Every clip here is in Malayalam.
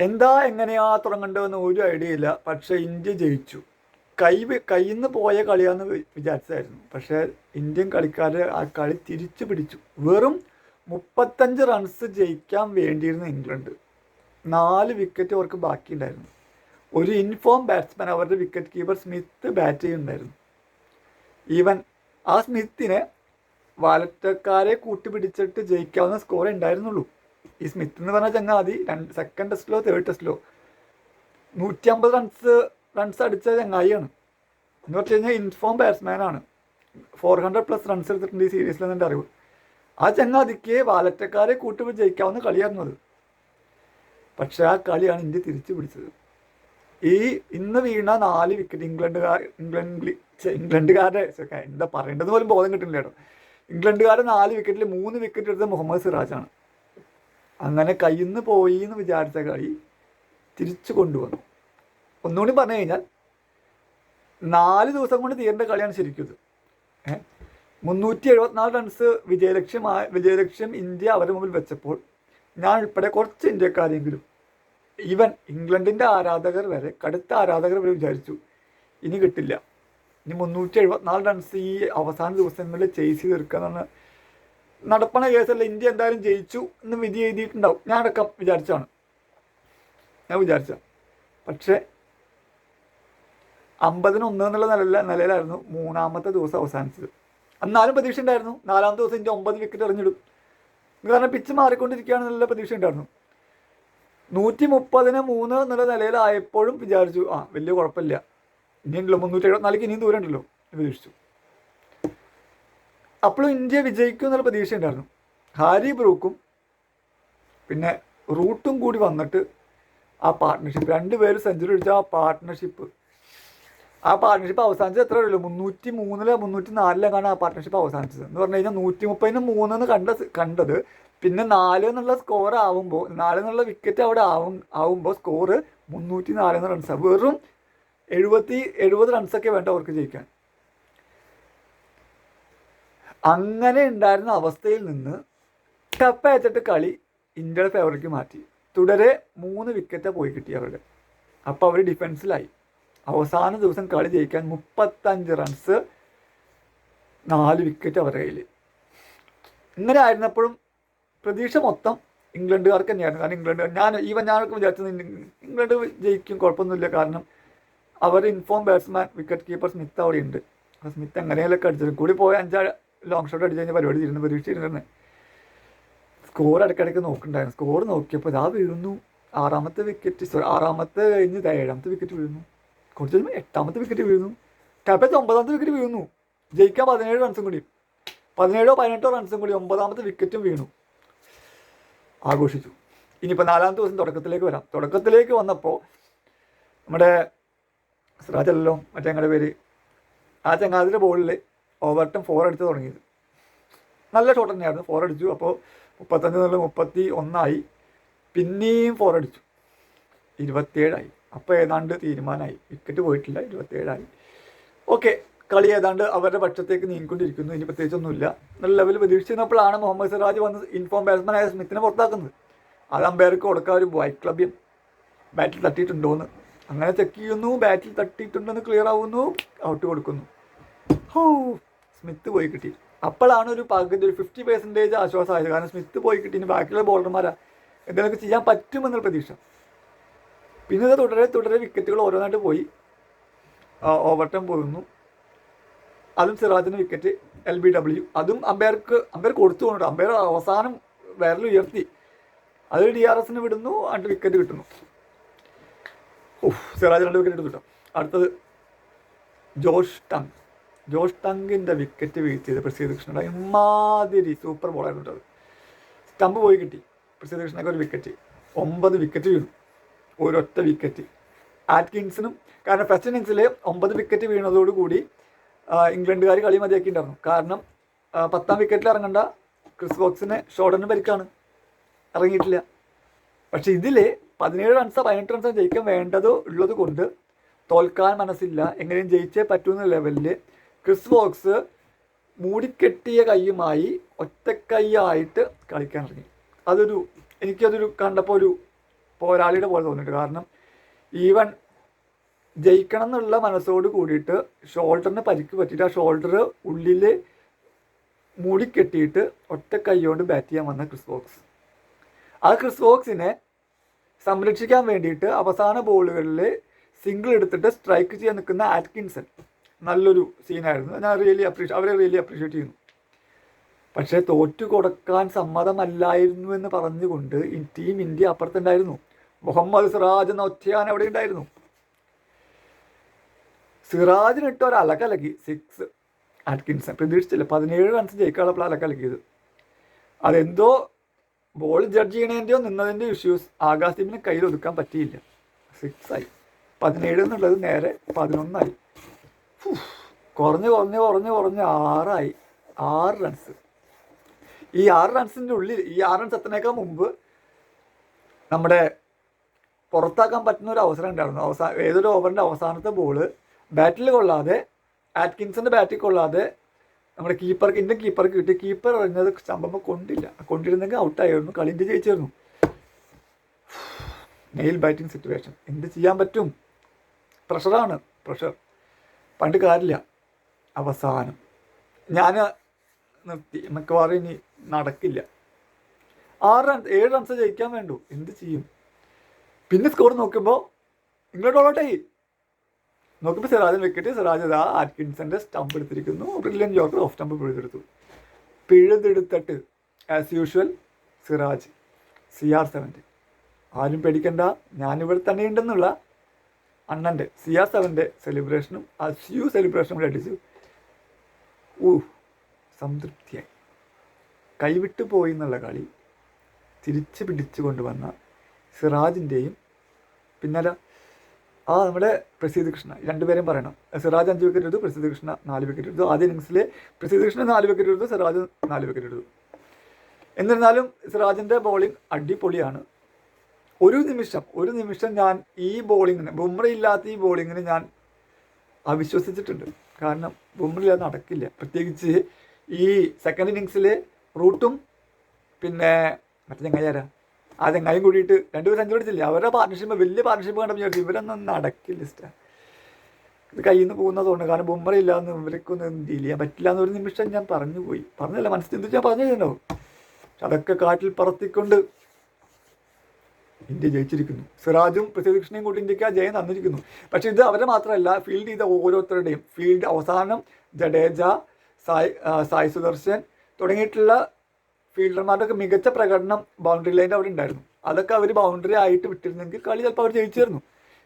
എന്താ എങ്ങനെയാ തുടങ്ങേണ്ടതെന്ന് ഒരു ഐഡിയ ഇല്ല. പക്ഷെ ഇന്ത്യ ജയിച്ചു. കൈ കയ്യിൽ നിന്ന് പോയ കളിയാന്ന് വിചാരിച്ചായിരുന്നു. പക്ഷെ പക്ഷേ ഇന്ത്യൻ കളിക്കാർ ആ കളി തിരിച്ചു പിടിച്ചു. വെറും മുപ്പത്തഞ്ച് റൺസ് ജയിക്കാൻ വേണ്ടിയിരുന്നു ഇംഗ്ലണ്ട്. നാല് വിക്കറ്റ് അവർക്ക് ബാക്കിയുണ്ടായിരുന്നു. ഒരു ഇൻഫോം ബാറ്റ്സ്മാൻ അവരുടെ വിക്കറ്റ് കീപ്പർ സ്മിത്ത് ബാറ്റ് ചെയ്യുന്നുണ്ടായിരുന്നു. ഈവൻ ആ സ്മിത്തിനെ വാലറ്റക്കാരെ കൂട്ടിപ്പിടിച്ചിട്ട് ജയിക്കാവുന്ന സ്കോർ ഉണ്ടായിരുന്നുള്ളൂ ഈ സ്മിത്ത് എന്ന് പറഞ്ഞ ചങ്ങാതി രണ്ട് സെക്കൻഡ് ടെസ്റ്റിലോ തേർഡ് ടെസ്റ്റിലോ നൂറ്റി അമ്പത് റൺസ് റൺസ് അടിച്ച ചങ്ങായിയാണ്. എന്ന് പറഞ്ഞു കഴിഞ്ഞാൽ ഇൻഫോം ബാറ്റ്സ്മാൻ ആണ്. ഫോർ ഹൺഡ്രഡ് പ്ലസ് റൺസ് എടുത്തിട്ടുണ്ട് ഈ സീരീസിൽ എന്നെ അറിവ്. ആ ചങ്ങാതിക്ക് വാലറ്റക്കാരെ കൂട്ടുമ്പോൾ ജയിക്കാവുന്ന കളിയായിരുന്നു അത്. പക്ഷെ ആ കളിയാണ് ഇന്ത്യ തിരിച്ചു പിടിച്ചത്. ഈ ഇന്ന് വീണ നാല് വിക്കറ്റ് ഇംഗ്ലണ്ടുകാർ ഇംഗ്ലണ്ട് ഇംഗ്ലണ്ടുകാരുടെ എന്താ പറയേണ്ടത് പോലും ബോധം കിട്ടുന്നില്ല കേട്ടോ. ഇംഗ്ലണ്ടുകാരുടെ നാല് വിക്കറ്റിൽ മൂന്ന് വിക്കറ്റ് എടുത്ത മുഹമ്മദ് സിറാജാണ്. അങ്ങനെ കയ്യിന്ന് പോയി എന്ന് വിചാരിച്ച കളി തിരിച്ചു കൊണ്ടുവന്നു. ഒന്നുകൂടി പറഞ്ഞു കഴിഞ്ഞാൽ നാല് ദിവസം കൊണ്ട് തീരേണ്ട കളിയാണ് ശരിക്കും ഇത്. മുന്നൂറ്റി എഴുപത്തിനാല് റൺസ് വിജയലക്ഷ്യമായ വിജയലക്ഷ്യം ഇന്ത്യ അവരുടെ മുമ്പിൽ വെച്ചപ്പോൾ ഞാൻ ഉൾപ്പെടെ കുറച്ച് ഇന്ത്യക്കാരെങ്കിലും ഈവൻ ഇംഗ്ലണ്ടിന്റെ ആരാധകർ വരെ കടുത്ത ആരാധകർ വരെ വിചാരിച്ചു ഇനി കിട്ടില്ല. ഇനി മുന്നൂറ്റി എഴുപത്തിനാല് റൺസ് ഈ അവസാന ദിവസങ്ങളിൽ ചേസ് ചെയ്ത് തീർക്കാന്നാണ് നടപ്പണ കേസല്ല ഇന്ത്യ എന്തായാലും ജയിച്ചു എന്ന് വിധി എഴുതിയിട്ടുണ്ടാവും. ഞാൻ അടക്കം വിചാരിച്ചാണ് ഞാൻ വിചാരിച്ച പക്ഷേ അമ്പതിന് ഒന്ന് എന്നുള്ള നില നിലയിലായിരുന്നു മൂന്നാമത്തെ ദിവസം അവസാനിച്ചത്. എന്നാലും പ്രതീക്ഷ ഉണ്ടായിരുന്നു. നാലാമത്തെ ദിവസം ഇന്ത്യ ഒമ്പത് വിക്കറ്റ് എറിഞ്ഞിടും. കാരണം പിച്ച് മാറിക്കൊണ്ടിരിക്കുകയാണെന്നുള്ള പ്രതീക്ഷ ഉണ്ടായിരുന്നു. നൂറ്റി മുപ്പതിന് മൂന്ന് എന്നുള്ള നിലയിലായപ്പോഴും വിചാരിച്ചു ആ വലിയ കുഴപ്പമില്ല. ഇനിയുണ്ടല്ലോ മുന്നൂറ്റി എഴുപത്തിനാലിക്ക് ഇനിയും ദൂരം ഉണ്ടല്ലോ പ്രതീക്ഷിച്ചു. അപ്പോഴും ഇന്ത്യ വിജയിക്കും എന്നുള്ള പ്രതീക്ഷ ഉണ്ടായിരുന്നു. ഹാരി ബ്രൂക്കും പിന്നെ റൂട്ടും കൂടി വന്നിട്ട് ആ പാർട്ട്ണർഷിപ്പ് രണ്ടുപേരും സെഞ്ചുറി അടിച്ച ആ പാർട്ട്ണർഷിപ്പ് ആ പാർട്ട്ണർഷിപ്പ് അവസാനിച്ചത് എത്ര ഉള്ളൂ മുന്നൂറ്റി മൂന്നിലോ മുന്നൂറ്റി നാലിലാണ് ആ പാർട്ട്ണർഷിപ്പ് അവസാനിച്ചത്. എന്ന് പറഞ്ഞു കഴിഞ്ഞാൽ നൂറ്റി മുപ്പതിന് മൂന്നെന്ന് കണ്ട കണ്ടത് പിന്നെ നാല് എന്നുള്ള സ്കോർ ആവുമ്പോൾ നാല് എന്നുള്ള വിക്കറ്റ് അവിടെ ആവും ആവുമ്പോൾ സ്കോറ് മുന്നൂറ്റി നാല് റൺസാണ് വെറും എഴുപത്തി എഴുപത് റൺസൊക്കെ വേണ്ട അവർക്ക് ജയിക്കാൻ. അങ്ങനെ ഉണ്ടായിരുന്ന അവസ്ഥയിൽ നിന്ന് ടപ്പയച്ചിട്ട് കളി ഇന്ത്യയുടെ ഫേവറിലേക്ക് മാറ്റി. തുടരെ മൂന്ന് വിക്കറ്റ് പോയി കിട്ടി അവരുടെ. അപ്പോൾ അവർ ഡിഫൻസിലായി അവസാന ദിവസം കളി ജയിക്കാൻ മുപ്പത്തഞ്ച് റൺസ് നാല് വിക്കറ്റ് അവരുടെ കയ്യിൽ ഇങ്ങനെ ആയിരുന്നപ്പോഴും പ്രതീക്ഷ മൊത്തം ഇംഗ്ലണ്ടുകാർക്ക് തന്നെയായിരുന്നു. കാരണം ഇംഗ്ലണ്ട് ഞാൻ ഈവൻ ഞാനൊക്കെ വിചാരിച്ചത് ഇംഗ്ലണ്ട് ജയിക്കും കുഴപ്പമൊന്നുമില്ല. കാരണം അവർ in form batsman wicket keeper Smith അവിടെ ഉണ്ട്. അപ്പോൾ സ്മിത്ത് എങ്ങനെയൊക്കെ അടിച്ചത് കൂടി പോയ അഞ്ചാ ലോങ് ഷോട്ട് അടിച്ച് കഴിഞ്ഞാൽ പരിപാടി ചെയ്യുന്ന പരീക്ഷിച്ചിരുന്നു സ്കോർ ഇടയ്ക്കിടയ്ക്ക് നോക്കുന്നുണ്ടായിരുന്നു. സ്കോർ നോക്കിയപ്പോൾ ഇതാ വീഴുന്നു. ആറാമത്തെ വിക്കറ്റ് സോറി ആറാമത്തെ കഴിഞ്ഞ് ഏഴാമത്തെ വിക്കറ്റ് വീഴുന്നു. കുറച്ച് കഴിയുമ്പോൾ എട്ടാമത്തെ വിക്കറ്റ് വീഴുന്നു. കപ്പത്തെ ഒമ്പതാമത്തെ വിക്കറ്റ് വീഴുന്നു. ജയിക്കാൻ പതിനേഴ് റൺസും കൂടി. പതിനേഴോ പതിനെട്ടോ റൺസും കൂടി ഒമ്പതാമത്തെ വിക്കറ്റും വീണു. ആഘോഷിച്ചു. ഇനിയിപ്പോൾ നാലാമത്തെ ദിവസം തുടക്കത്തിലേക്ക് വരാം. തുടക്കത്തിലേക്ക് വന്നപ്പോൾ നമ്മുടെ സിറാജല്ലോ മറ്റേ ഞങ്ങളുടെ പേര് ആ ചങ്ങാതിന്റെ ബോളിൽ ഓവർടം ഫോർ അടിച്ച് തുടങ്ങിയത്. നല്ല ഷോട്ട് തന്നെയായിരുന്നു. ഫോർ അടിച്ചു. അപ്പോൾ മുപ്പത്തഞ്ച് നല്ല മുപ്പത്തി ഒന്നായി. പിന്നെയും ഫോർ അടിച്ചു. ഇരുപത്തിയേഴായി. അപ്പോൾ ഏതാണ്ട് തീരുമാനമായി. വിക്കറ്റ് പോയിട്ടില്ല. ഇരുപത്തിയേഴായി. ഓക്കെ കളി ഏതാണ്ട് അവരുടെ പക്ഷത്തേക്ക് നീങ്ങിക്കൊണ്ടിരിക്കുന്നു. ഇനി പ്രത്യേകിച്ചൊന്നുമില്ല. നല്ല ലെവൽ പ്രതീക്ഷിച്ചിരുന്നപ്പോഴാണ് മുഹമ്മദ് സിറാജ് വന്ന് ഇൻഫോം ബാറ്റ്സ്മാനായ സ്മിത്തിനെ പുറത്താക്കുന്നത്. അത് അമ്പയർക്ക് കൊടുക്കാൻ ഒരു വൈറ്റ് ക്ലബ്യം ബാറ്റിൽ തട്ടിയിട്ടുണ്ടോയെന്ന് അങ്ങനെ ചെക്ക് ചെയ്യുന്നു. ബാറ്റിൽ തട്ടിയിട്ടുണ്ടെന്ന് ക്ലിയർ ആവുന്നു. ഔട്ട് കൊടുക്കുന്നു. ഹോ. സ്മിത്ത് പോയി കിട്ടി. അപ്പോഴാണ് ഒരു പകുതി ഒരു ഫിഫ്റ്റി പെർസെന്റേജ് ആശ്വാസമായത്. കാരണം സ്മിത്ത് പോയി കിട്ടി. ഇനി ബാക്കിയുള്ള ബോളർമാരാ എന്തെങ്കിലുമൊക്കെ ചെയ്യാൻ പറ്റുമെന്നുള്ള പ്രതീക്ഷ. പിന്നെ തുടരെ തുടരെ വിക്കറ്റുകൾ ഓരോന്നായിട്ട് പോയി. ഓവർ ടൈം പോകുന്നു അതും സിറാജിന് വിക്കറ്റ് എൽ ബി ഡബ്ല്യു അതും അമ്പയർക്ക് അമ്പയർ കൊടുത്തു കൊണ്ടു അമ്പയർ അവസാനം വേറെ ഉയർത്തി. അത് ഡി ആർ എസിന് വിടുന്നു. രണ്ട് വിക്കറ്റ് കിട്ടുന്നു. ഓഹ് സിറാജ് രണ്ട് വിക്കറ്റ് എടുത്തു കിട്ടും. അടുത്തത് ജോഷ് ടങ് ജോഷ് തങ്കിന്റെ വിക്കറ്റ് വീഴ്ത്തിയത് പ്രസീദ് കൃഷ്ണയുടെ ഇമാതിരി സൂപ്പർ ബോളായിരുന്നു അത്. സ്റ്റമ്പ് പോയി കിട്ടി. പ്രസീദ് കൃഷ്ണയ്ക്ക് ഒരു വിക്കറ്റ് ഒമ്പത് വിക്കറ്റ് വീണു. ഒരൊറ്റ വിക്കറ്റ് ആറ്റ്കിൻസിനും കാരണം ഫസ്റ്റ് ഇന്നിങ്സിൽ ഒമ്പത് വിക്കറ്റ് വീണതോടുകൂടി ഇംഗ്ലണ്ടുകാർ കളി മതിയാക്കിയിട്ടുണ്ടായിരുന്നു. കാരണം പത്താം വിക്കറ്റിൽ ഇറങ്ങേണ്ട ക്രിസ് ബോക്സിന് ഷോർട്ടന് പരിക്കാണ്. ഇറങ്ങിയിട്ടില്ല. പക്ഷേ ഇതിൽ പതിനേഴ് റൺസോ പതിനെട്ട് റൺസോ ജയിക്കാൻ വേണ്ടതോ ഉള്ളത് കൊണ്ട് തോൽക്കാൻ മനസ്സില്ല. എങ്ങനെയും ജയിച്ചേ പറ്റുന്ന ലെവലിൽ ക്രിസ് ബോക്സ് മൂടിക്കെട്ടിയ കൈയുമായി ഒറ്റക്കൈയായിട്ട് കളിക്കാൻ ഇറങ്ങി. അതൊരു എനിക്കതൊരു കണ്ടപ്പോൾ ഒരു പോരാളിയുടെ പോലെ തോന്നിയിട്ട് കാരണം ഈവൻ ജയിക്കണം എന്നുള്ള മനസ്സോട് കൂടിയിട്ട് ഷോൾഡറിന് പരിക്ക് പറ്റിയിട്ട് ആ ഷോൾഡർ ഉള്ളിൽ മൂടിക്കെട്ടിയിട്ട് ഒറ്റ കൈയോണ്ട് ബാറ്റ് ചെയ്യാൻ വന്ന ക്രിസ് ബോക്സ്. ആ ക്രിസ് ബോക്സിനെ സംരക്ഷിക്കാൻ വേണ്ടിയിട്ട് അവസാന ബോളുകളിൽ സിംഗിൾ എടുത്തിട്ട് സ്ട്രൈക്ക് ചെയ്യാൻ നിൽക്കുന്ന ആറ്റ്കിൻസൺ. നല്ലൊരു സീനായിരുന്നു ഞാൻ റിയലി അപ്രീഷി അവരെ റിയലി അപ്രീഷിയേറ്റ് ചെയ്യുന്നു. പക്ഷേ തോറ്റു കൊടുക്കാൻ സമ്മതമല്ലായിരുന്നു എന്ന് പറഞ്ഞുകൊണ്ട് ടീം ഇന്ത്യ അപ്പുറത്തുണ്ടായിരുന്നു. മുഹമ്മദ് സിറാജ് എന്ന ഒറ്റയാൻ അവിടെ ഉണ്ടായിരുന്നു. സിറാജിനിട്ട് ഒരു അലക്കലക്കി സിക്സ് ആറ്റ്കിൻസൺ പ്രതീക്ഷിച്ചില്ല. പതിനേഴ് റൺസ് ജയിക്കാനുള്ള അലക്കലക്കിയത്. അതെന്തോ ബോൾ ജഡ്ജ് ചെയ്യണതിന്റെയോ നിന്നതിന്റെ ഇഷ്യൂസ് ആകാശ് കയ്യിൽ ഒതുക്കാൻ പറ്റിയില്ല. സിക്സ് ആയി. പതിനേഴ് എന്നുള്ളത് നേരെ പതിനൊന്നായി. കുറഞ്ഞ് കുറഞ്ഞ് കുറഞ്ഞ് കുറഞ്ഞ് ആറായി. ആറ് റൺസ് ഈ ആറ് റൺസിന്റെ ഉള്ളിൽ ഈ ആറ് റൺസ് എത്തുന്നേക്കാൾ മുമ്പ് നമ്മുടെ പുറത്താക്കാൻ പറ്റുന്ന ഒരു അവസരം ഉണ്ടായിരുന്നു. അവസാന ഏതൊരു ഓവറിന്റെ അവസാനത്തെ ബോൾ ബാറ്റിൽ കൊള്ളാതെ ആറ്റ്കിൻസിന്റെ ബാറ്റിൽ കൊള്ളാതെ നമ്മുടെ കീപ്പർക്ക് ഇന്ത്യൻ കീപ്പർക്ക് കിട്ടി. കീപ്പർ എറിഞ്ഞത് സംഭവം കൊണ്ടില്ല. കൊണ്ടിരുന്നെങ്കിൽ ഔട്ടായിരുന്നു കളി ഇന്ത്യ ജയിച്ചിരുന്നു. നെയിൽ ബാറ്റിംഗ് സിറ്റുവേഷൻ എന്ത് ചെയ്യാൻ പറ്റും? പ്രഷറാണ് പ്രഷർ പണ്ട് കാര്യമില്ല. അവസാനം. ഞാൻ നിർത്തി. മിക്കവാറും ഇനി നടക്കില്ല. ആറ് റൺസ് ഏഴ് റൺസ് ജയിക്കാൻ വേണ്ടു. എന്ത് ചെയ്യും? പിന്നെ സ്കോർ നോക്കുമ്പോൾ ഇങ്ങോട്ട് ഓടട്ടെ നോക്കുമ്പോൾ സിറാജൻ വിക്കറ്റ് സിറാജ് ആ ആറ്റ്കിൻസന്റെ സ്റ്റമ്പ് എടുത്തിരിക്കുന്നു. ബ്രില്യൻ ജോക്കർ ഓഫ് സ്റ്റംപ് പിഴുതെടുത്തു പിഴുതെടുത്തിട്ട് as usual Siraj. C R സെവന്റെ ആരും പേടിക്കണ്ട. ഞാനിവിടെ തന്നെ ഉണ്ടെന്നുള്ള അണ്ണന്റെ സിയാ സെവന്റെ സെലിബ്രേഷനും ആ സിയു സെലിബ്രേഷനും കൂടെ അടിച്ചു. ഊ സംതൃപ്തിയായി. കൈവിട്ടു പോയി എന്നുള്ള കളി തിരിച്ചു പിടിച്ചു കൊണ്ടുവന്ന സിറാജിന്റെയും പിന്നല്ല ആ നമ്മുടെ പ്രസീദ് കൃഷ്ണ രണ്ടുപേരെയും പറയണം. സിറാജ് അഞ്ച് വിക്കറ്റ് എടുത്തു പ്രസീദ് കൃഷ്ണ നാല് വിക്കറ്റ് എടുത്തു. ആദ്യ ഇന്നിങ്സിൽ പ്രസീദ് കൃഷ്ണ നാല് വിക്കറ്റ് എടുത്തു സിറാജ് നാല് വിക്കറ്റ് എടുത്തു. എന്നിരുന്നാലും സിറാജിന്റെ ബോളിംഗ് അടിപൊളിയാണ്. ഒരു നിമിഷം ഒരു നിമിഷം ഞാൻ ഈ ബോളിങ്ങിന് ബുംറ ഇല്ലാത്ത ഈ ബോളിങ്ങിന് ഞാൻ അവിശ്വസിച്ചിട്ടുണ്ട്. കാരണം ബുംറ ഇല്ലാതെ നടക്കില്ല. പ്രത്യേകിച്ച് ഈ സെക്കൻഡ് ഇന്നിങ്സിൽ റൂട്ടും പിന്നെ മറ്റേ ചങ്ങായിരാ ആ ചങ്ങായും കൂടിയിട്ട് രണ്ടുപേരും സെഞ്ചുറി അടിച്ചില്ലേ? അവരുടെ പാർട്ണർഷിപ്പ് വലിയ പാർട്ണർഷിപ്പ് കണ്ടപ്പോൾ വിചാരിച്ചു ഇവരൊന്നും നടക്കില്ല ഇഷ്ട ഇത് കയ്യിൽ നിന്ന് പോകുന്നതുകൊണ്ട്. കാരണം ബുംറ ഇല്ലാന്ന് ഇവർക്കൊന്നും ഡീൽ ചെയ്യാൻ പറ്റില്ല ഒരു നിമിഷം ഞാൻ പറഞ്ഞു പോയി പറഞ്ഞല്ല മനസ്സിൽ ചിന്തിച്ച് ഞാൻ പറഞ്ഞിട്ടുണ്ടാവും പക്ഷെ അതൊക്കെ കാറ്റിൽ പറത്തിക്കൊണ്ട് ഇന്ത്യ ജയിച്ചിരിക്കുന്നു. സിറാജും പൃഥ്വികൃഷ്ണയും കൂടി ഇന്ത്യയ്ക്ക് ആ ജയം തന്നിരിക്കുന്നു. പക്ഷേ ഇത് അവരെ മാത്രമല്ല ഫീൽഡ് ചെയ്ത ഓരോരുത്തരുടെയും ഫീൽഡ് അവസാനം ജഡേജ സായ് സായ് സുദർശൻ തുടങ്ങിയിട്ടുള്ള ഫീൽഡർമാരുടെയൊക്കെ മികച്ച പ്രകടനം ബൗണ്ടറി ലൈന്റെ അവിടെ ഉണ്ടായിരുന്നു അതൊക്കെ അവർ ബൗണ്ടറി ആയിട്ട് വിട്ടിരുന്നെങ്കിൽ കളി ചിലപ്പോൾ അവർ ജയിച്ചിരുന്നു.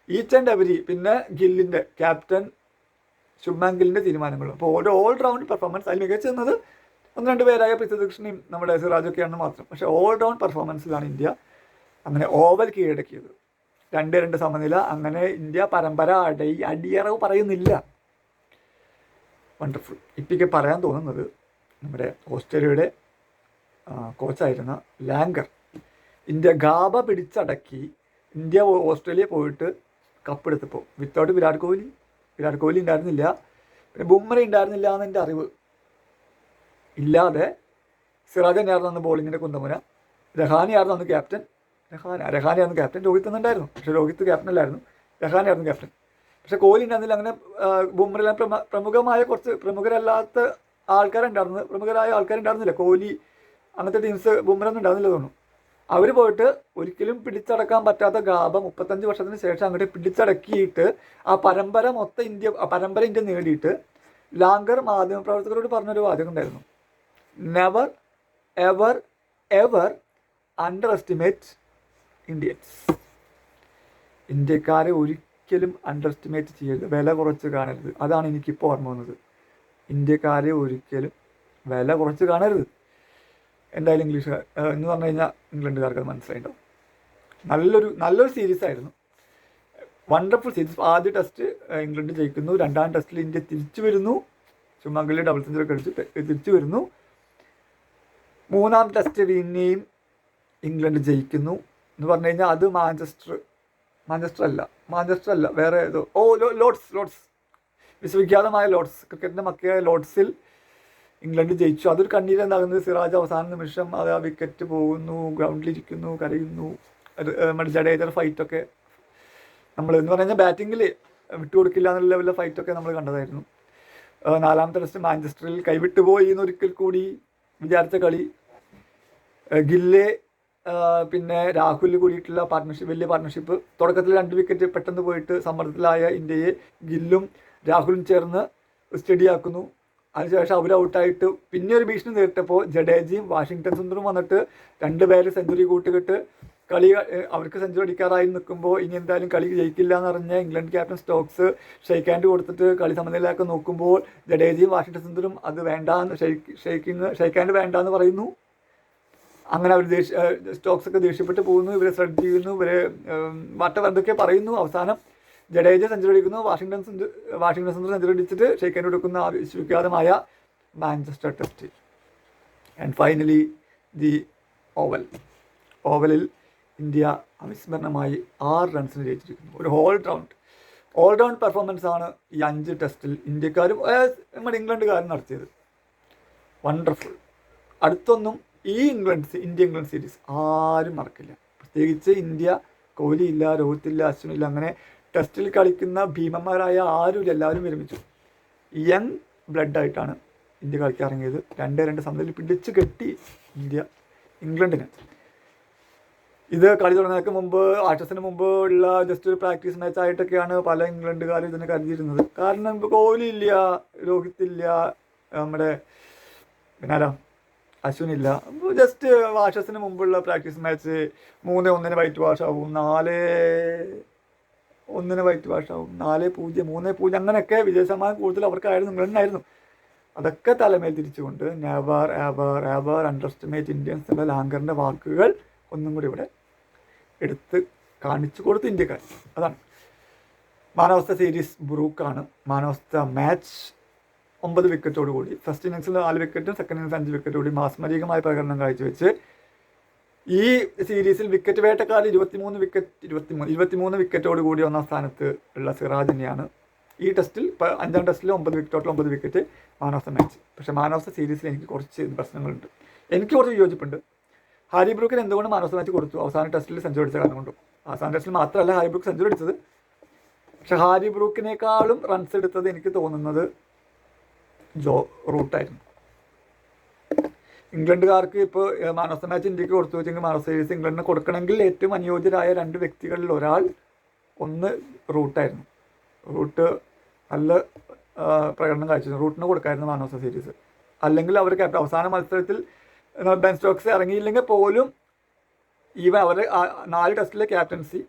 ഈച്ച് ആൻഡ് എവരി പിന്നെ ഗില്ലിന്റെ ക്യാപ്റ്റൻ ശുഭ്മാൻ ഗില്ലിന്റെ അപ്പോൾ ഓരോ ഓൾ റൗണ്ട് പെർഫോമൻസ് അതിൽ മികച്ച ഒന്ന് രണ്ട് പേരായ പൃഥ്വികൃഷ്ണയും നമ്മുടെ സിറാജൊക്കെയാണ് മാത്രം. പക്ഷേ ഓൾ റൗണ്ട് പെർഫോമൻസിലാണ് ഇന്ത്യ. അങ്ങനെ ഓവൽ കീഴടക്കിയത്. രണ്ട് രണ്ട് സമനില അങ്ങനെ ഇന്ത്യ പരമ്പര അടി അടിയറവ് പറയുന്നില്ല. വണ്ടർഫുൾ ഇപ്പിക്ക് പറയാൻ തോന്നുന്നത് നമ്മുടെ ഓസ്ട്രേലിയയുടെ കോച്ചായിരുന്ന ലാങ്കർ ഇന്ത്യ ഗാബ പിടിച്ചടക്കി ഇന്ത്യ ഓസ്ട്രേലിയ പോയിട്ട് കപ്പെടുത്തപ്പോൾ വിത്തൗട്ട് വിരാട് കോഹ്ലി. വിരാട് കോഹ്ലി ഉണ്ടായിരുന്നില്ല. പിന്നെ ബുംറ ഉണ്ടായിരുന്നില്ല എന്ന് എന്റെ അറിവ്. ഇല്ലാതെ സിറാജ് തന്നെയായിരുന്നു അന്ന് ബോളിങ്ങിന്റെ കുന്തമുന. രഹാനിയായിരുന്നു അന്ന് ക്യാപ്റ്റൻ രഹാന രഹാനെയായിരുന്നു ക്യാപ്റ്റൻ രോഹിത് എന്നുണ്ടായിരുന്നു പക്ഷേ രോഹിത് ക്യാപ്റ്റൻ അല്ലായിരുന്നു. രഹാനെയായിരുന്നു ക്യാപ്റ്റൻ പക്ഷേ കോഹ്ലിന്റെ അതിൽ അങ്ങനെ ബുംറയിലെ പ്രമ പ്രമുഖമായ കുറച്ച് പ്രമുഖരല്ലാത്ത ആൾക്കാരുണ്ടായിരുന്നു പ്രമുഖരായ ആൾക്കാരുണ്ടായിരുന്നില്ല കോഹ്ലി അങ്ങനത്തെ ടീംസ് ബുംറൊന്നും ഉണ്ടായിരുന്നില്ല തോന്നുന്നു. അവർ പോയിട്ട് ഒരിക്കലും പിടിച്ചടക്കാൻ പറ്റാത്ത ഗാബ മുപ്പത്തഞ്ച് വർഷത്തിന് ശേഷം അങ്ങോട്ട് പിടിച്ചടക്കിയിട്ട് ആ പരമ്പര മൊത്തം ഇന്ത്യ പരമ്പര ഇന്ത്യ നേടിയിട്ട് ലാങ്കർ മാധ്യമപ്രവർത്തകരോട് പറഞ്ഞൊരു വാചകം ഉണ്ടായിരുന്നു. Never ever ever underestimate Indians ഇന്ത്യക്കാരെ ഒരിക്കലും അണ്ടർ എസ്റ്റിമേറ്റ് ചെയ്യരുത്. വില കുറച്ച് കാണരുത്. അതാണ് എനിക്കിപ്പോൾ ഓർമ്മ വന്നത്. ഇന്ത്യക്കാരെ ഒരിക്കലും വില കുറച്ച് കാണരുത്. എന്തായാലും ഇംഗ്ലീഷ് എന്ന് പറഞ്ഞു കഴിഞ്ഞാൽ ഇംഗ്ലണ്ടുകാർക്ക് അത് മനസ്സിലായിട്ടുണ്ടാവും നല്ലൊരു നല്ലൊരു സീരീസ് ആയിരുന്നു. വണ്ടർഫുൾ സീരീസ് ആദ്യ ടെസ്റ്റ് ഇംഗ്ലണ്ട് ജയിക്കുന്നു. രണ്ടാം ടെസ്റ്റിൽ ഇന്ത്യ തിരിച്ചു വരുന്നു. ചുമ്മാങ്കിളി ഡബിൾ സെഞ്ചുറി അടിച്ച് തിരിച്ചു വരുന്നു. മൂന്നാം ടെസ്റ്റ് പിന്നെയും ഇംഗ്ലണ്ട് ജയിക്കുന്നു. എന്ന് പറഞ്ഞു കഴിഞ്ഞാൽ അത് മാഞ്ചസ്റ്റർ മാഞ്ചസ്റ്റർ അല്ല മാഞ്ചസ്റ്റർ അല്ല വേറെ ഏതോ. ഓ ലോഡ്സ് ലോഡ്സ് വിശ്വവിഖ്യാതമായ ലോഡ്സ് ക്രിക്കറ്റിന്റെ മക്കയായ ലോഡ്സിൽ ഇംഗ്ലണ്ട് ജയിച്ചു. അതൊരു കണ്ണീരെന്താകുന്നത് സിറാജ് അവസാന നിമിഷം അത് ആ വിക്കറ്റ് പോകുന്നു ഗ്രൗണ്ടിലിരിക്കുന്നു കരയുന്നു. നമ്മുടെ ജഡേജർ ഫൈറ്റൊക്കെ നമ്മൾ എന്ന് പറഞ്ഞാൽ ബാറ്റിങ്ങിൽ വിട്ടുകൊടുക്കില്ല എന്നുള്ള ലെവലിലെ ഫൈറ്റൊക്കെ നമ്മൾ കണ്ടതായിരുന്നു. നാലാമത്തെ ടെസ്റ്റ് മാഞ്ചസ്റ്ററിൽ കൈവിട്ടുപോയി എന്നൊരിക്കൽ കൂടി വിചാരിച്ച കളി. ഗില്ല് പിന്നെ രാഹുലിന് കൂടിയിട്ടുള്ള പാർട്ട്ണർഷിപ്പ് വലിയ പാർട്ട്ണർഷിപ്പ് തുടക്കത്തിൽ രണ്ട് വിക്കറ്റ് പെട്ടെന്ന് പോയിട്ട് സമ്മർദ്ദത്തിലായ ഇന്ത്യയെ ഗില്ലും രാഹുലും ചേർന്ന് സ്റ്റഡിയാക്കുന്നു അതിനുശേഷം അവർ ഔട്ടായിട്ട് പിന്നെ ഒരു ഭീഷണി നേരിട്ടപ്പോൾ ജഡേജയും വാഷിങ്ടൺ സുന്ദറും വന്നിട്ട് രണ്ട് പേര് സെഞ്ചുറി കൂട്ടുകെട്ട് കളി അവർക്ക് സെഞ്ചുറി അടിക്കാറായി നിൽക്കുമ്പോൾ ഇനി എന്തായാലും കളി ജയിക്കില്ല എന്ന് പറഞ്ഞ England captain Stokes shake hand കൊടുത്തിട്ട് കളി സമനിലയിലാക്കി നോക്കുമ്പോൾ ജഡേജയും വാഷിങ്ടൺ സുന്ദറും അത് വേണ്ടാന്ന് ഷെയ്ക്ക് ഷെയ്ക്കിങ് ഷെയ്ക്ക് ഹാൻഡ് വേണ്ടാന്ന് പറയുന്നു. അങ്ങനെ അവർ ദേഷ്യ സ്റ്റോക്സ് ഒക്കെ ദേഷ്യപ്പെട്ട് പോകുന്നു ഇവരെ ശ്രദ്ധ ചെയ്യുന്നു ഇവരെ വട്ടവർ എന്തൊക്കെ പറയുന്നു. അവസാനം ജഡേജ സെഞ്ചുറി അടിക്കുന്നു Washington century- Washington century century അടിച്ചിട്ട് ഷെയ്ക്കൻ എടുക്കുന്ന വിശ്വവിഖ്യാതമായ Manchester test. And finally the Oval ഓവലിൽ India അവിസ്മരണമായി ആറ് റൺസിന് ജയിച്ചിരിക്കുന്നു. ഒരു whole round all round performance ആണ് ഈ അഞ്ച് ടെസ്റ്റിൽ ഇന്ത്യക്കാരും നമ്മുടെ ഇംഗ്ലണ്ടുകാരും നടത്തിയത്. വണ്ടർഫുൾ അടുത്തൊന്നും ഈ ഇംഗ്ലണ്ട് ഇന്ത്യ ഇംഗ്ലണ്ട് സീരീസ് ആരും മറക്കില്ല. പ്രത്യേകിച്ച് ഇന്ത്യ കോഹ്ലി ഇല്ല രോഹിത് ഇല്ല അശ്വിൻ ഇല്ല അങ്ങനെ ടെസ്റ്റിൽ കളിക്കുന്ന ഭീമന്മാരായ ആരും എല്ലാവരും വിരമിച്ചു യങ് ബ്ലഡായിട്ടാണ് ഇന്ത്യ കളിക്കിറങ്ങിയത് രണ്ട് രണ്ട് സമനിലയിൽ പിടിച്ച് കെട്ടി ഇന്ത്യ ഇംഗ്ലണ്ടിന്. ഇത് കളി തുടങ്ങുന്നതിന് മുമ്പ് ആഷസിന് മുമ്പ് ഉള്ള ജസ്റ്റ് ഒരു പ്രാക്ടീസ് മാച്ച് ആയിട്ടൊക്കെയാണ് പല ഇംഗ്ലണ്ടുകാരും ഇതിനെ കരുതിയിരുന്നത്. കാരണം ഇപ്പോൾ കോഹ്ലി ഇല്ല രോഹിത് ഇല്ല നമ്മുടെ പിന്നെ ഇല്ല ജസ്റ്റ് വാഷസിന് മുമ്പുള്ള പ്രാക്ടീസ് മാച്ച് മൂന്ന് ഒന്നിന് വൈറ്റ് വാഷ് ആവും നാല് ഒന്നിന് വൈറ്റ് വാഷ് ആവും നാല് പൂജ്യം മൂന്ന് പൂജ്യം അങ്ങനെയൊക്കെ വിജയശതമാനം കൂടുതൽ അവർക്കായിരുന്നു ഇംഗ്ലണ്ടിനായിരുന്നു അതൊക്കെ തലമേൽ തിരിച്ചുകൊണ്ട് never ever ever underestimate Indians എന്ന ലാങ്കറിന്റെ വാക്കുകൾ ഒന്നും കൂടി ഇവിടെ എടുത്ത് കാണിച്ചു കൊടുത്തു ഇന്ത്യക്കാർ. അതാണ്. മാനവസ്ഥ സീരീസ് ബ്രൂക്കാണ്. മാനവസ്ഥ മാച്ച് ഒമ്പത് വിക്കറ്റോട് കൂടി. ഫസ്റ്റ് ഇന്നിങ്സിൽ നാല് വിക്കറ്റ് സെക്കൻഡ് ഇന്നിങ്സ് അഞ്ച് വിക്കറ്റ് കൂടി മാസ്മരികമായ പ്രകടനം കാഴ്ചവെച്ച്. ഈ സീരീസിൽ വിക്കറ്റ് വേട്ടക്കാരിൽ ഇരുപത്തിമൂന്ന് വിക്കറ്റ് ഇരുപത്തിമൂന്ന് ഇരുപത്തിമൂന്ന് വിക്കറ്റോട് കൂടി ഒന്നാം സ്ഥാനത്ത് ഉള്ള സിറാജ് തന്നെയാണ്. ഈ ടെസ്റ്റിൽ അഞ്ചാം ടെസ്റ്റിൽ ഒമ്പത് വിക്കറ്റ് ടോട്ടൽ ഒമ്പത് wicket man of the match പക്ഷേ മാൻ ഓഫ് ദ സീരീസിൽ എനിക്ക് കുറച്ച് പ്രശ്നങ്ങളുണ്ട്. എനിക്ക് കുറച്ച് വിയോജിപ്പുണ്ട്. ഹാരി ബ്രൂക്കിന് എന്തുകൊണ്ട് മാൻ ഓഫ് ദ മാച്ച് കൊടുത്തു? അവസാന ടെസ്റ്റിൽ സെഞ്ചുറി അടിച്ച കാരണം കൊണ്ടും. അവസാന ടെസ്റ്റിൽ മാത്രമല്ല ഹാരി ബ്രൂക്ക് സെഞ്ചുറി അടിച്ചത്. പക്ഷെ ഹാരി ബ്രൂക്കിനേക്കാളും റൺസ് എടുത്തത് എനിക്ക് തോന്നുന്നത് ജോ റൂട്ടായിരുന്നു ഇംഗ്ലണ്ടുകാർക്ക് ഇപ്പോൾ ദ മാച്ച് ഇന്ത്യയ്ക്ക് കൊടുത്തു വെച്ചെങ്കിൽ സീരീസ് ഇംഗ്ലണ്ടിന് കൊടുക്കണമെങ്കിൽ ഏറ്റവും അനുയോജ്യരായ രണ്ട് വ്യക്തികളിൽ ഒരാൾ ഒന്ന് റൂട്ടായിരുന്നു റൂട്ട് നല്ല പ്രകടനം കാഴ്ച റൂട്ടിന് കൊടുക്കായിരുന്നു മാനോസ സീരീസ് അല്ലെങ്കിൽ അവർ ക്യാപ്റ്റൻ അവസാന മത്സരത്തിൽ ബെൻ സ്റ്റോക്സ് ഇറങ്ങിയില്ലെങ്കിൽ പോലും ഈവൻ അവർ നാല് ടെസ്റ്റിലെ ക്യാപ്റ്റൻസി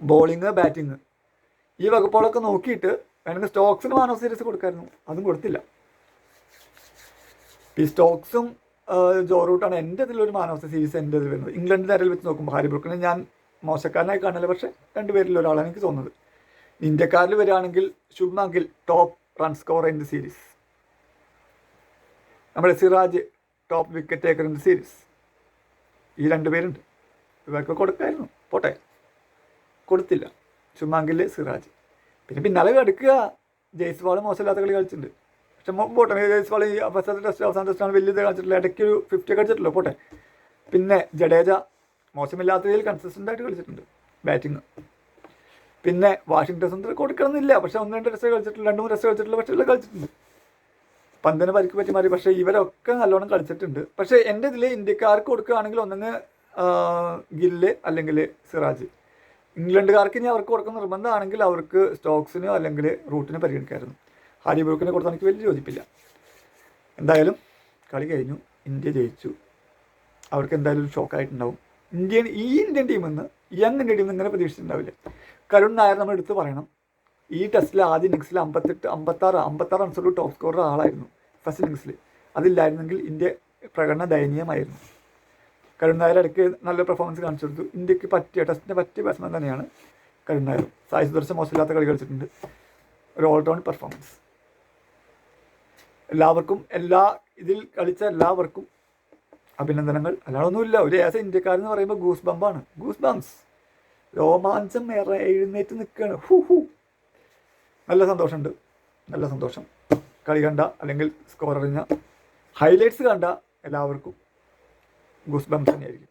ബോളിങ് ബാറ്റിങ് ഈ വകുപ്പുകളൊക്കെ നോക്കിയിട്ട് വേണമെങ്കിൽ സ്റ്റോക്സിന് മാനോ സീരീസ് കൊടുക്കായിരുന്നു. അതും കൊടുത്തില്ല. ഈ സ്റ്റോക്സും ജോ റൂട്ടാണ് എന്റെ ഇതിലൊരു മാൻ ഓഫ് സീരീസ് എന്റെ ഇതിൽ വരുന്നത്. ഇംഗ്ലണ്ടിന്റെ അരയിൽ വെച്ച് നോക്കുമ്പോൾ ഹാരി ബ്രൂക്കിനെ ഞാൻ മോശക്കാരനായി കാണില്ല പക്ഷേ രണ്ടുപേരിൽ ഒരാളാണ് എനിക്ക് തോന്നുന്നത്. ഇന്ത്യക്കാരിൽ വരികയാണെങ്കിൽ Shubman top run score in the series നമ്മുടെ Siraj top wicket taker in the series ഈ രണ്ടുപേരുണ്ട് ഇവർക്ക് കൊടുക്കായിരുന്നു. പോട്ടെ. കൊടുത്തില്ല. ശുഭ്മാൻ സിറാജ്. പിന്നെ പിന്നാലെ എടുക്കുക ജയ്സ്വാൾ മോശമില്ലാത്ത കളി കളിച്ചിട്ടുണ്ട്. പക്ഷെ പോട്ടെ ജയ്സ്വാൾ ഈ ഫസ്റ്റ് ടെസ്റ്റ് അവസാന ടെസ്റ്റാണ് വലിയ ഇത് കളിച്ചിട്ടില്ല ഇടയ്ക്ക് ഒരു ഫിഫ്റ്റി ഒക്കെ പോട്ടെ. പിന്നെ ജഡേജ മോശമില്ലാത്ത രീതിയിൽ കൺസിസ്റ്റന്റ് ആയിട്ട് കളിച്ചിട്ടുണ്ട് ബാറ്റിങ് പിന്നെ വാഷിങ്ടൺ സുന്ദർ കൊടുക്കണമെന്നില്ല പക്ഷെ ഒന്ന് രണ്ട് ടെസ്റ്റ് കളിച്ചിട്ടില്ല രണ്ട് മൂന്ന് ടെസ്റ്റ് കളിച്ചിട്ടില്ല പക്ഷേ കളിച്ചിട്ടുണ്ട്. പന്തിന് പരിക്ക് പറ്റി മാറി പക്ഷേ ഇവരൊക്കെ നല്ലോണം കളിച്ചിട്ടുണ്ട്. പക്ഷേ എന്റെ ഇതിൽ ഇന്ത്യക്കാർക്ക് കൊടുക്കുകയാണെങ്കിൽ ഒന്നെങ്കിൽ ഗില്ല് അല്ലെങ്കിൽ സിറാജ്. ഇംഗ്ലണ്ടുകാർക്ക് ഇനി അവർക്ക് കൊടുക്കുന്ന നിർബന്ധമാണെങ്കിൽ അവർക്ക് സ്റ്റോക്സിനോ അല്ലെങ്കിൽ റൂട്ടിനോ പരിഗണിക്കായിരുന്നു. ഹാരി ബ്രൂക്കിനെ കൊടുത്ത് എനിക്ക് വലിയ യോജിപ്പില്ല എന്തായാലും കളി കഴിഞ്ഞു. ഇന്ത്യ ജയിച്ചു. അവർക്ക് എന്തായാലും ഒരു ഷോക്കായിട്ടുണ്ടാവും ഇന്ത്യൻ ഈ ഇന്ത്യൻ ടീമിൽ നിന്ന് യങ് ഇന്ത്യൻ ടീമിൽ നിന്ന് ഇങ്ങനെ പ്രതീക്ഷിച്ചിട്ടുണ്ടാവില്ല. കരുൺ നായർ നമ്മൾ എടുത്ത് പറയണം. ഈ ടെസ്റ്റിൽ ആദ്യ ഇന്നിങ്സിൽ അമ്പത്തെട്ട് അമ്പത്താറ് അമ്പത്താറ് റൺസോട് ടോപ്പ് സ്കോറർ ആളായിരുന്നു ഫസ്റ്റ് ഇന്നിങ്സിൽ അതില്ലായിരുന്നെങ്കിൽ ഇന്ത്യ പ്രകടനം ദയനീയമായിരുന്നു. കരുൺ നായർ ഇടയ്ക്ക് നല്ല പെർഫോമൻസ് കാണിച്ചു കൊടുത്തു. ഇന്ത്യയ്ക്ക് പറ്റിയ ടെസ്റ്റിന് പറ്റിയ ബാറ്റ്സ്മാൻ തന്നെയാണ് കരുൺ നായർ. സായി സുദർശൻ മോശമില്ലാത്ത കളി കളിച്ചിട്ടുണ്ട്. ഒരു ഓൾറൗണ്ട് പെർഫോമൻസ് എല്ലാവർക്കും എല്ലാ ഇതിൽ കളിച്ച എല്ലാവർക്കും അഭിനന്ദനങ്ങൾ. അല്ലാതൊന്നുമില്ല. ഒരു ഏസ ഇന്ത്യക്കാരെന്ന് പറയുമ്പോൾ ഗൂസ് ബമ്പാണ് ഗൂസ് ബംസ് രോമാഞ്ചം എഴുന്നേറ്റ് നിൽക്കുകയാണ്. ഹു ഹു. നല്ല സന്തോഷമുണ്ട്. നല്ല സന്തോഷം. കളി കണ്ട അല്ലെങ്കിൽ സ്കോർ അറിഞ്ഞ ഹൈലൈറ്റ്സ് കണ്ട എല്ലാവർക്കും ഗൂസ് ബംസ് തന്നെയായിരിക്കും.